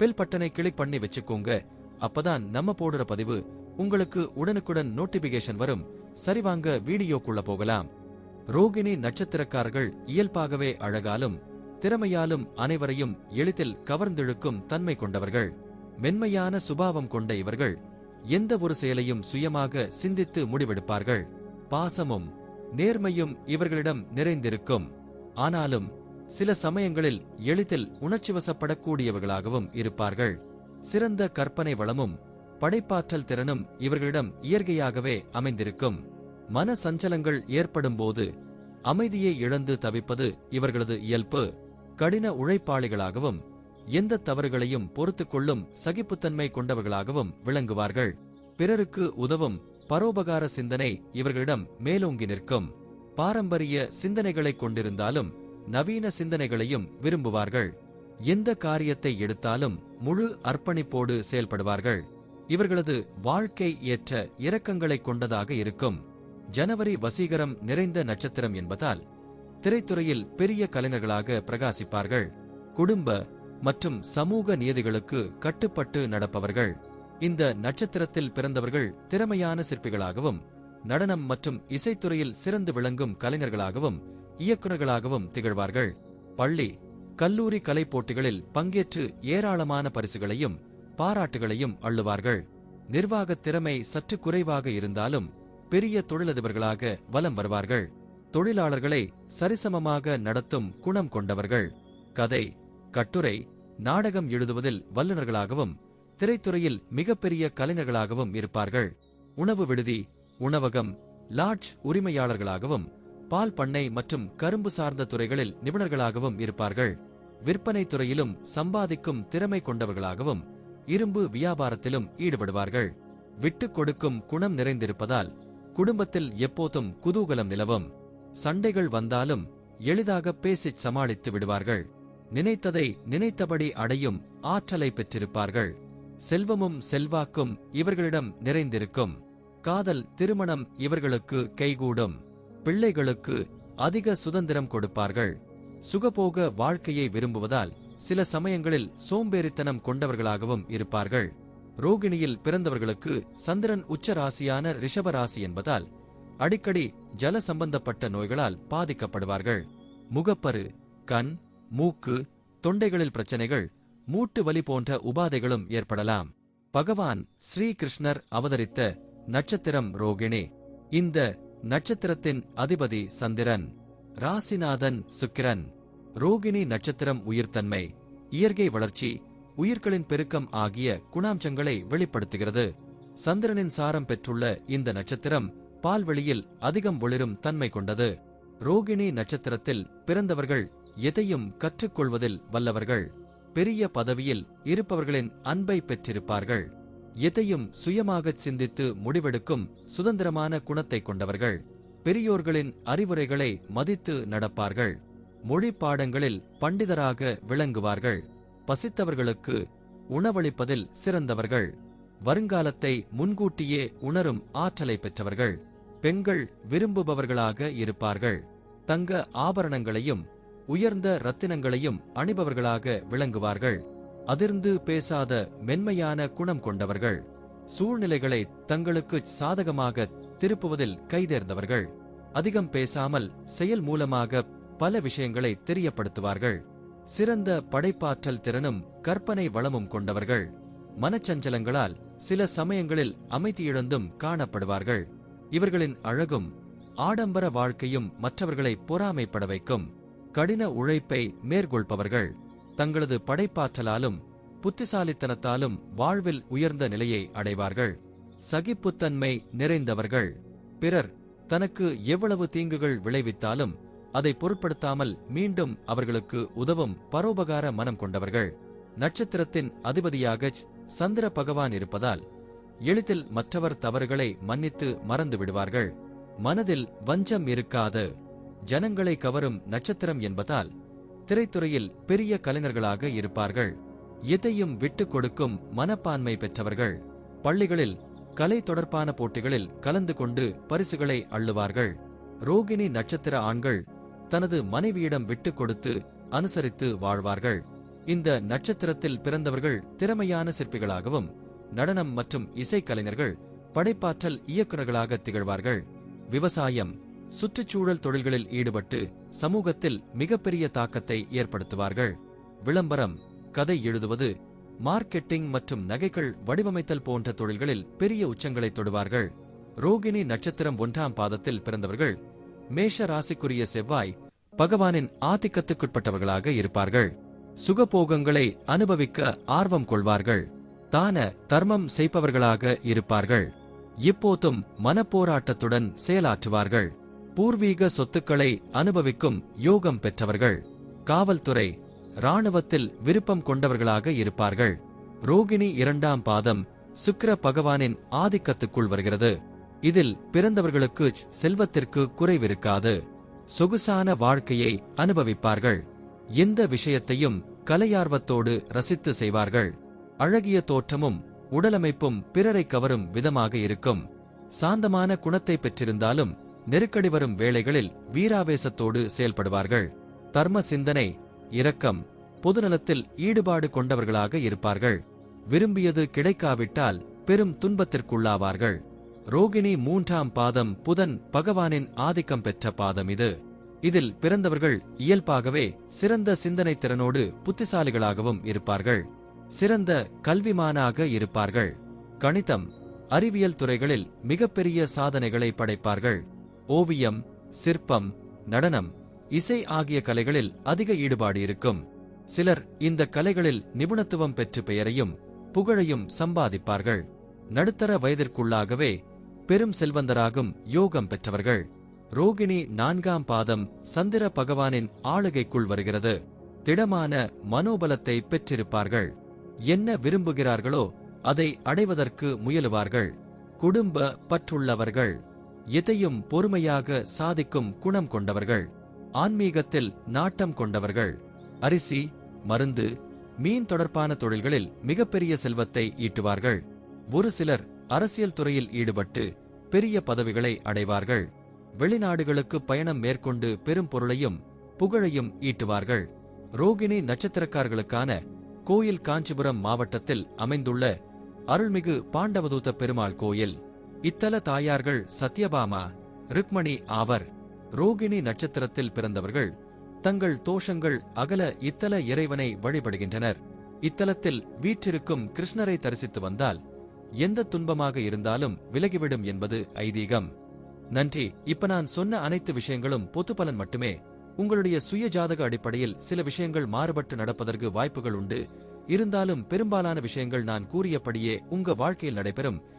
Bell பட்டனை click பண்ணி வச்சுக்கோங்க. அப்பதான் நம்ம போடுற பதிவு உங்களுக்கு உடனுக்குடன் நோட்டிபிகேஷன் வரும். சரிவாங்க வீடியோக்குள்ள போகலாம். ரோகிணி நட்சத்திரக்காரர்கள் இயல்பாகவே அழகாலும் திறமையாலும் அனைவரையும் எளிதில் கவர்ந்திழுக்கும் தன்மை கொண்டவர்கள். மென்மையான சுபாவம் கொண்ட இவர்கள் எந்த ஒரு செயலையும் சுயமாக சிந்தித்து முடிவெடுப்பார்கள். பாசமும் நேர்மையும் இவர்களிடம் நிறைந்திருக்கும். ஆனாலும் சில சமயங்களில் எளிதில் உணர்ச்சிவசப்படக்கூடியவர்களாகவும் இருப்பார்கள். சிறந்த கற்பனை வளமும் படைப்பாற்றல் திறனும் இவர்களிடம் இயற்கையாகவே அமைந்திருக்கும். மன சஞ்சலங்கள் ஏற்படும்போது அமைதியை இழந்து தவிப்பது இவர்களது இயல்பு. கடின உழைப்பாளிகளாகவும் எந்த தவறுகளையும் பொறுத்துக் கொள்ளும் சகிப்புத்தன்மை கொண்டவர்களாகவும் விளங்குவார்கள். பிறருக்கு உதவும் பரோபகார சிந்தனை இவர்களிடம் மேலோங்கி நிற்கும். பாரம்பரிய சிந்தனைகளை கொண்டிருந்தாலும் நவீன சிந்தனைகளையும் விரும்புவார்கள். எந்த காரியத்தை எடுத்தாலும் முழு அர்ப்பணிப்போடு செயல்படுவார்கள். இவர்களது வாழ்க்கை ஏற்ற இரக்கங்களை கொண்டதாக இருக்கும். ஜனவரி வசீகரம் நிறைந்த நட்சத்திரம் என்பதால் திரைத்துறையில் பெரிய கலைஞர்களாக பிரகாசிப்பார்கள். குடும்ப மற்றும் சமூக நியதிகளுக்கு கட்டுப்பட்டு நடப்பவர்கள். இந்த நட்சத்திரத்தில் பிறந்தவர்கள் திறமையான சிற்பிகளாகவும் நடனம் மற்றும் இசைத்துறையில் சிறந்து விளங்கும் கலைஞர்களாகவும் இயக்குநர்களாகவும் திகழ்வார்கள். பள்ளி கல்லூரி கலை போட்டிகளில் பங்கேற்று ஏராளமான பரிசுகளையும் பாராட்டுகளையும் அள்ளுவார்கள். நிர்வாகத் திறமை சற்று குறைவாக இருந்தாலும் பெரிய தொழிலதிபர்களாக வலம் வருவார்கள். தொழிலாளர்களை சரிசமமாக நடத்தும் குணம் கொண்டவர்கள். கதை கட்டுரை நாடகம் எழுதுவதில் வல்லுநர்களாகவும் திரைத்துறையில் மிகப்பெரிய கலைஞர்களாகவும் இருப்பார்கள். உணவு விடுதி உணவகம் லாட்ஜ் உரிமையாளர்களாகவும் பால் பண்ணை மற்றும் கரும்பு சார்ந்த துறைகளில் நிபுணர்களாகவும் இருப்பார்கள். விற்பனை துறையிலும் சம்பாதிக்கும் திறமை கொண்டவர்களாகவும் இரும்பு வியாபாரத்திலும் ஈடுபடுவார்கள். விட்டுக் கொடுக்கும் குணம் நிறைந்திருப்பதால் குடும்பத்தில் எப்போதும் குதூகலம் நிலவும். சண்டைகள் வந்தாலும் எளிதாக பேசிச் சமாளித்து விடுவார்கள். நினைத்ததை நினைத்தபடி அடையும் ஆற்றலை பெற்றிருப்பார்கள். செல்வமும் செல்வாக்கும் இவர்களிடம் நிறைந்திருக்கும். காதல் திருமணம் இவர்களுக்கு கைகூடும். பிள்ளைகளுக்கு அதிக சுதந்திரம் கொடுப்பார்கள். சுகபோக வாழ்க்கையை விரும்புவதால் சில சமயங்களில் சோம்பேறித்தனம் கொண்டவர்களாகவும் இருப்பார்கள். ரோகிணியில் பிறந்தவர்களுக்கு சந்திரன் உச்ச ராசியான ரிஷபராசி என்பதால் அடிக்கடி ஜல சம்பந்தப்பட்ட நோய்களால் பாதிக்கப்படுவார்கள். முகப்பரு கண் மூக்கு தொண்டைகளில் பிரச்சனைகள் மூட்டு வலி போன்ற உபாதைகளும் ஏற்படலாம். பகவான் ஸ்ரீகிருஷ்ணர் அவதரித்த நட்சத்திரம் ரோகிணி. இந்த நட்சத்திரத்தின் அதிபதி சந்திரன் ராசிநாதன் சுக்கிரன். ரோகிணி நட்சத்திரம் உயிர்த்தன்மை இயற்கை வளர்ச்சி உயிர்களின் பெருக்கம் ஆகிய குணாம்சங்களை வெளிப்படுத்துகிறது. சந்திரனின் சாரம் பெற்றுள்ள இந்த நட்சத்திரம் பால்வெளியில் அதிகம் ஒளிரும் தன்மை கொண்டது. ரோகிணி நட்சத்திரத்தில் பிறந்தவர்கள் எதையும் கற்றுக்கொள்வதில் வல்லவர்கள். பெரிய பதவியில் இருப்பவர்களின் அன்பை பெற்றிருப்பார்கள். எதையும் சுயமாகச் சிந்தித்து முடிவெடுக்கும் சுதந்திரமான குணத்தை கொண்டவர்கள். பெரியோர்களின் அறிவுரைகளை மதித்து நடப்பார்கள். மொழி பாடங்களில் பண்டிதராக விளங்குவார்கள். பசித்தவர்களுக்கு உணவளிப்பதில் சிறந்தவர்கள். வருங்காலத்தை முன்கூட்டியே உணரும் ஆற்றலை பெற்றவர்கள். பெண்கள் விரும்புபவர்களாக இருப்பார்கள். தங்க ஆபரணங்களையும் உயர்ந்த ரத்தினங்களையும் அணிபவர்களாக விளங்குவார்கள். அதிர்ந்து பேசாத மென்மையான குணம் கொண்டவர்கள். சூழ்நிலைகளை தங்களுக்கு சாதகமாக திருப்புவதில் கைதேர்ந்தவர்கள். அதிகம் பேசாமல் செயல் மூலமாக பல விஷயங்களை தெரியப்படுத்துவார்கள். சிறந்த படைப்பாற்றல் திறனும் கற்பனை வளமும் கொண்டவர்கள். மனச்சஞ்சலங்களால் சில சமயங்களில் அமைதியிழந்தும் காணப்படுவார்கள். இவர்களின் அழகும் ஆடம்பர வாழ்க்கையும் மற்றவர்களை பொறாமைப்பட வைக்கும். கடின உழைப்பை மேற்கொள்பவர்கள். தங்களது படைப்பாற்றலாலும் புத்திசாலித்தனத்தாலும் வாழ்வில் உயர்ந்த நிலையை அடைவார்கள். சகிப்புத்தன்மை நிறைந்தவர்கள். பிறர் தனக்கு எவ்வளவு தீங்குகள் விளைவித்தாலும் அதை பொருட்படுத்தாமல் மீண்டும் அவர்களுக்கு உதவும் பரோபகார மனம் கொண்டவர்கள். நட்சத்திரத்தின் அதிபதியாக சந்திர பகவான் இருப்பதால் எளிதில் மற்றவர் தவறுகளை மன்னித்து மறந்து விடுவார்கள். மனதில் வஞ்சம் இருக்காது. ஜனங்களை கவரும் நட்சத்திரம் என்பதால் திரைத்துறையில் பெரிய கலைஞர்களாக இருப்பார்கள். எதையும் விட்டுக் கொடுக்கும் மனப்பான்மை பெற்றவர்கள். பள்ளிகளில் கலை தொடர்பான போட்டிகளில் கலந்து கொண்டு பரிசுகளை அள்ளுவார்கள். ரோகிணி நட்சத்திர ஆண்கள் தனது மனைவியிடம் விட்டுக் கொடுத்து அனுசரித்து வாழ்வார்கள். இந்த நட்சத்திரத்தில் பிறந்தவர்கள் திறமையான சிற்பிகளாகவும் நடனம் மற்றும் இசைக்கலைஞர்கள் படைப்பாற்றல் இயக்குநர்களாக திகழ்வார்கள். விவசாயம் சுற்றுச்சூழல் தொழில்களில் ஈடுபட்டு சமூகத்தில் மிகப்பெரிய தாக்கத்தை ஏற்படுத்துவார்கள். விளம்பரம் கதை எழுதுவது மார்க்கெட்டிங் மற்றும் நகைகள் வடிவமைத்தல் போன்ற தொழில்களில் பெரிய உச்சங்களை தொடுவார்கள். ரோகிணி நட்சத்திரம் ஒன்றாம் பாதத்தில் பிறந்தவர்கள் மேஷ ராசிக்குரிய செவ்வாய் பகவானின் ஆதிக்கத்துக்குட்பட்டவர்களாக இருப்பார்கள். சுகபோகங்களை அனுபவிக்க ஆர்வம் கொள்வார்கள். தான தர்மம் செய்பவர்களாக இருப்பார்கள். இப்போதும் மனப்போராட்டத்துடன் செயலாற்றுவார்கள். பூர்வீக சொத்துக்களை அனுபவிக்கும் யோகம் பெற்றவர்கள். காவல்துறை ராணுவத்தில் விருப்பம் கொண்டவர்களாக இருப்பார்கள். ரோகிணி இரண்டாம் பாதம் சுக்கிர பகவானின் ஆதிக்கத்துக்குள் வருகிறது. இதில் பிறந்தவர்களுக்கு செல்வத்திற்கு குறைவிருக்காது. சொகுசான வாழ்க்கையை அனுபவிப்பார்கள். எந்த விஷயத்தையும் கலையார்வத்தோடு ரசித்து செய்வார்கள். அழகிய தோற்றமும் உடலமைப்பும் பிறரை கவரும் விதமாக இருக்கும். சாந்தமான குணத்தை பெற்றிருந்தாலும் நெருக்கடி வரும் வேளைகளில் வீராவேசத்தோடு செயல்படுவார்கள். தர்ம சிந்தனை இரக்கம் பொதுநலத்தில் ஈடுபாடு கொண்டவர்களாக இருப்பார்கள். விரும்பியது கிடைக்காவிட்டால் பெரும் துன்பத்திற்குள்ளாவார்கள். ரோகிணி மூன்றாம் பாதம் புதன் பகவானின் ஆதிக்கம் பெற்ற பாதம் இது. இதில் பிறந்தவர்கள் இயல்பாகவே சிறந்த சிந்தனை திறனோடு புத்திசாலிகளாகவும் இருப்பார்கள். சிறந்த கல்விமானாக இருப்பார்கள். கணிதம் அறிவியல் துறைகளில் மிகப்பெரிய சாதனைகளை படைப்பார்கள். ஓவியம் சிற்பம் நடனம் இசை ஆகிய கலைகளில் அதிக ஈடுபாடு இருக்கும். சிலர் இந்த கலைகளில் நிபுணத்துவம் பெற்று பெயரையும் புகழையும் சம்பாதிப்பார்கள். நடுத்தர வயதிற்குள்ளாகவே பெரும் செல்வந்தராகும் யோகம் பெற்றவர்கள். ரோகிணி நான்காம் பாதம் சந்திர பகவானின் ஆளுகைக்குள் வருகிறது. திடமான மனோபலத்தை பெற்றிருப்பார்கள். என்ன விரும்புகிறார்களோ அதை அடைவதற்கு முயலுவார்கள். குடும்ப பற்றுள்ளவர்கள். எதையும் பொறுமையாக சாதிக்கும் குணம் கொண்டவர்கள். ஆன்மீகத்தில் நாட்டம் கொண்டவர்கள். அரிசி மருந்து மீன் தொடர்பான தொழில்களில் மிகப்பெரிய செல்வத்தை ஈட்டுவார்கள். ஒரு சிலர் அரசியல் துறையில் ஈடுபட்டு பெரிய பதவிகளை அடைவார்கள். வெளிநாடுகளுக்கு பயணம் மேற்கொண்டு பெரும் பொருளையும் புகழையும் ஈட்டுவார்கள். ரோகிணி நட்சத்திரக்காரர்களுக்கான கோயில் காஞ்சிபுரம் மாவட்டத்தில் அமைந்துள்ள அருள்மிகு பாண்டவதூத பெருமாள் கோயில். இத்தல தாயார்கள் சத்யபாமா ருக்மணி ஆவர் ரோகிணி நட்சத்திரத்தில் பிறந்தவர்கள் தங்கள் தோஷங்கள் அகல இத்தல இறைவனை வழிபடுகின்றனர். இத்தலத்தில் வீற்றிருக்கும் கிருஷ்ணரை தரிசித்து வந்தால் எந்த துன்பமாக இருந்தாலும் விலகிவிடும் என்பது ஐதீகம். நன்றி. இப்ப நான் சொன்ன அனைத்து விஷயங்களும் பொது பலன் மட்டுமே. உங்களுடைய சுய ஜாதக அடிப்படையில் சில விஷயங்கள் மாறுபட்டு நடப்பதற்கு வாய்ப்புகள் உண்டு. இருந்தாலும் பெரும்பாலான விஷயங்கள் நான் கூறியபடியே உங்க வாழ்க்கையில் நடைபெறும்.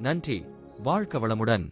நன்றி வாழ்க்க வளமுடன்.